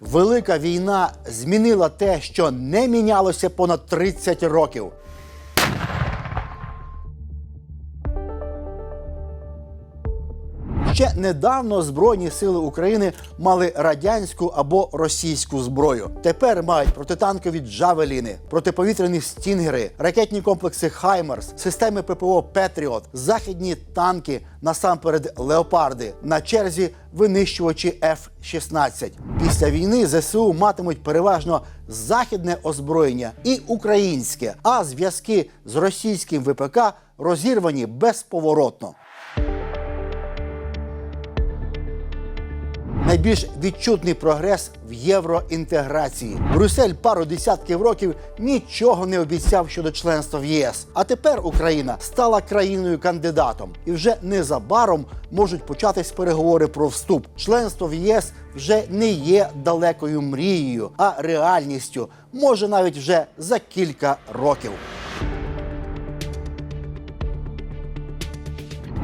Велика війна змінила те, що не мінялося понад 30 років. Ще недавно Збройні сили України мали радянську або російську зброю. Тепер мають протитанкові джавеліни, протиповітряні стінгери, ракетні комплекси Хаймерс, системи ППО Петріот, західні танки, насамперед леопарди. На черзі винищувачі F-16. Після війни ЗСУ матимуть переважно західне озброєння і українське, а зв'язки з російським ВПК розірвані безповоротно. Найбільш відчутний прогрес в євроінтеграції. Брюссель пару десятків років нічого не обіцяв щодо членства в ЄС. А тепер Україна стала країною кандидатом, і вже незабаром можуть початись переговори про вступ. Членство в ЄС вже не є далекою мрією, а реальністю. Може навіть вже за кілька років.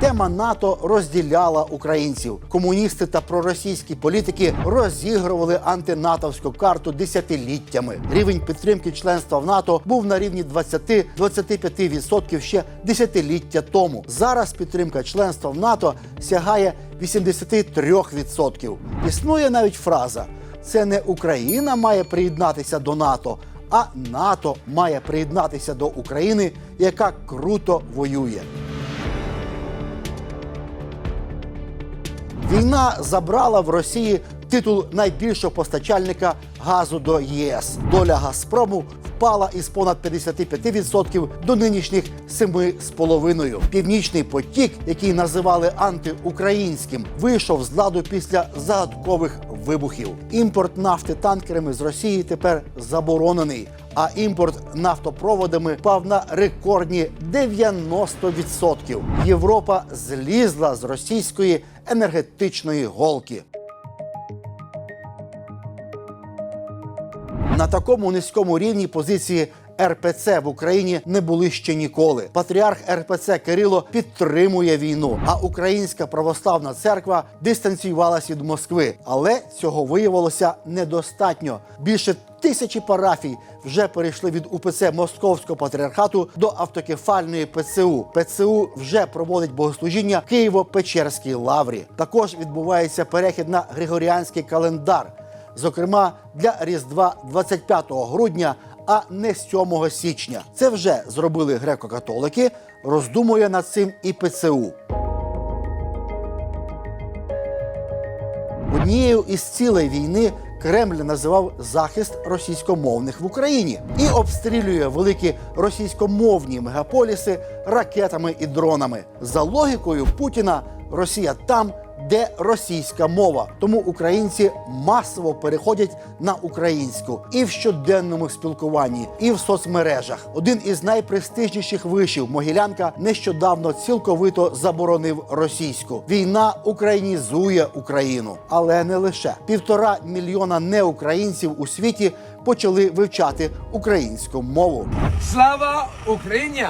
Тема НАТО розділяла українців. Комуністи та проросійські політики розігрували антинатовську карту десятиліттями. Рівень підтримки членства в НАТО був на рівні 20-25% ще десятиліття тому. Зараз підтримка членства в НАТО сягає 83%. Існує навіть фраза: це не Україна має приєднатися до НАТО. А НАТО має приєднатися до України, яка круто воює. Війна забрала в Росії титул найбільшого постачальника газу до ЄС. Доля Газпрому впала із понад 55% до нинішніх 7,5%. Північний потік, який називали антиукраїнським, вийшов з ладу після загадкових вибухів. Імпорт нафти танкерами з Росії тепер заборонений. А імпорт нафтопроводами впав на рекордні 90%. Європа злізла з російської енергетичної голки. На такому низькому рівні позиції РПЦ в Україні не були ще ніколи. Патріарх РПЦ Кирило підтримує війну, а Українська православна церква дистанціювалася від Москви. Але цього виявилося недостатньо. Більше тисячі парафій вже перейшли від УПЦ Московського патріархату до автокефальної ПЦУ. ПЦУ вже проводить богослужіння Києво-Печерській лаврі. Також відбувається перехід на григоріанський календар зокрема для Різдва 25 грудня, а не 7 січня. Це вже зробили греко-католики. Роздумує над цим і ПЦУ. Однією із цілей війни Кремль називав захист російськомовних в Україні і обстрілює великі російськомовні мегаполіси ракетами і дронами. За логікою Путіна, Росія там, де російська мова. Тому українці масово переходять на українську і в щоденному спілкуванні, і в соцмережах. Один із найпрестижніших вишів Могилянка нещодавно цілковито заборонив російську. Війна українізує Україну, але не лише півтора мільйона неукраїнців у світі почали вивчати українську мову. Слава Україні!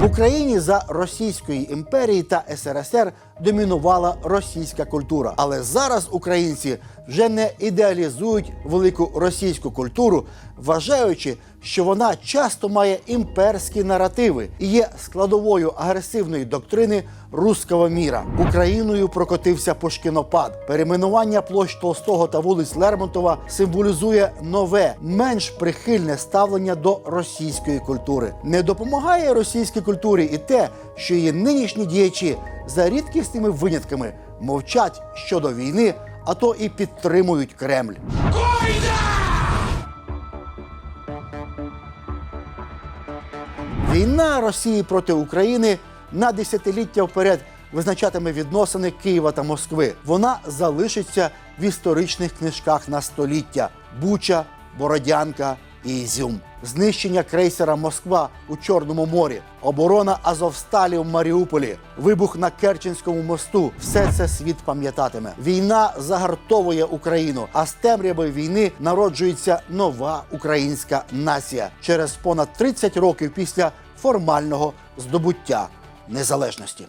В Україні за Російської імперії та СРСР домінувала російська культура. Але зараз українці вже не ідеалізують велику російську культуру, вважаючи, що вона часто має імперські наративи і є складовою агресивної доктрини руського міра. Україною прокотився Пушкінопад. Перейменування площ Толстого та вулиць Лермонтова символізує нове, менш прихильне ставлення до російської культури. Не допомагає російській культурі і те, що її нинішні діячі за рідкісними винятками мовчать щодо війни, а то і підтримують Кремль. Війна Росії проти України на десятиліття вперед визначатиме відносини Києва та Москви. Вона залишиться в історичних книжках на століття: Буча, Бородянка і Ізюм. Знищення крейсера Москва у Чорному морі, оборона Азовсталі в Маріуполі, вибух на Керченському мосту все це світ пам'ятатиме. Війна загартовує Україну, а з темряви війни народжується нова українська нація через понад 30 років після формального здобуття незалежності.